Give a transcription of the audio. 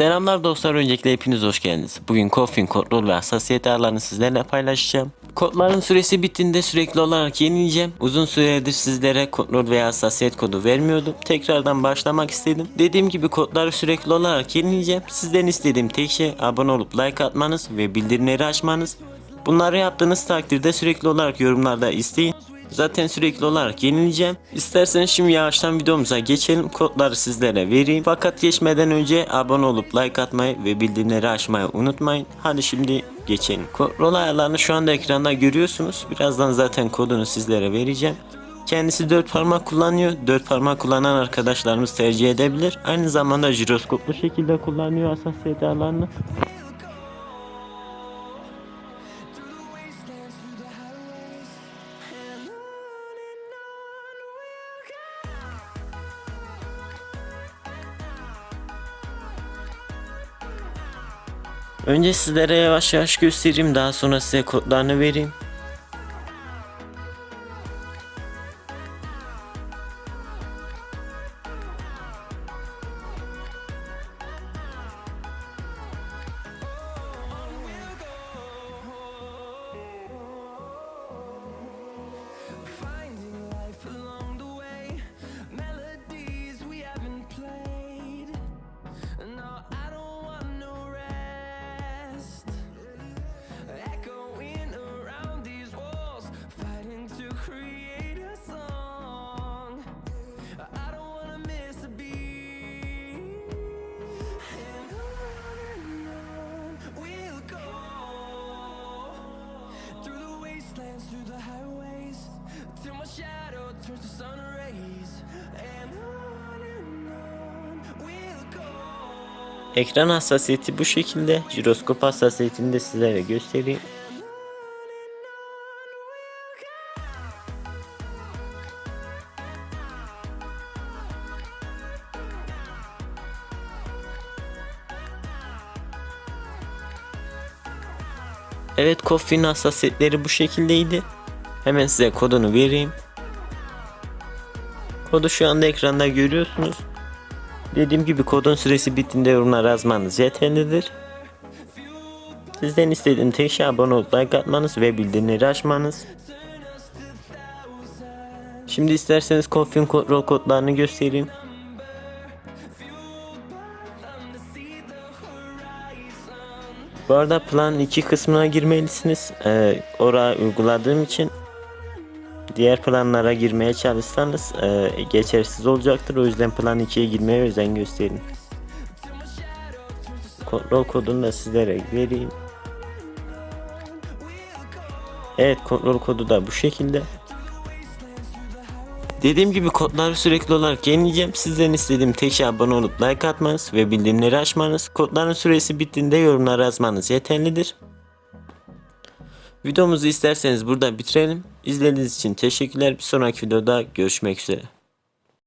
Selamlar dostlar öncelikle hepiniz hoş geldiniz. Bugün Coffin kodları ve hassasiyet ayarlarını sizlerle paylaşacağım. Kodların süresi bittiğinde sürekli olarak yenileyeceğim. Uzun süredir sizlere kontrol veya hassasiyet kodu vermiyordum. Tekrardan başlamak istedim. Dediğim gibi kodları sürekli olarak yenileyeceğim. Sizden istediğim tek şey abone olup like atmanız ve bildirimleri açmanız. Bunları yaptığınız takdirde sürekli olarak yorumlarda isteyin. Zaten sürekli olarak yenileceğim. İsterseniz şimdi yavaştan videomuza geçelim. Kodları sizlere vereyim. Fakat geçmeden önce abone olup like atmayı ve bildirimleri açmayı unutmayın. Hadi şimdi geçelim. Kontrol ayarlarını şu anda ekranda görüyorsunuz. Birazdan zaten kodunu sizlere vereceğim. Kendisi 4 parmak kullanıyor. 4 parmak kullanan arkadaşlarımız tercih edebilir. Aynı zamanda jiroskoplu şekilde kullanıyor hassasiyet ayarlarını. Önce sizlere yavaş yavaş göstereyim daha sonra size kodlarını vereyim. Wastelands, through the highways, till my shadow turns to sun rays. And on and on we'll go. Ekran hassasiyeti bu şekilde. Jiroskop hassasiyetini de sizlere göstereyim. Evet Coffee'nin hassasiyetleri bu şekildeydi. Hemen size kodunu vereyim. Kodu şu anda ekranda görüyorsunuz. Dediğim gibi kodun süresi bittiğinde yorumlara yazmanız yeterlidir. Sizden istediğim tek şey abone olup like atmanız ve bildirimleri açmanız. Şimdi isterseniz Coffin kontrol kodlarını göstereyim. Bu arada plan 2 kısmına girmelisiniz. Ee, oraya uyguladığım için diğer planlara girmeye çalışsanız e, geçersiz olacaktır. O yüzden plan 2'ye girmeye özen gösterin. Kontrol kodunu da sizlere vereyim. Evet kontrol kodu da bu şekilde. Dediğim gibi kodları sürekli olarak yenileyeceğim. Sizden istediğim tek şey abone olup like atmanız ve bildirimleri açmanız. Kodların süresi bittiğinde yorumlara yazmanız yeterlidir. Videomuzu isterseniz burada bitirelim. İzlediğiniz için teşekkürler. Bir sonraki videoda görüşmek üzere.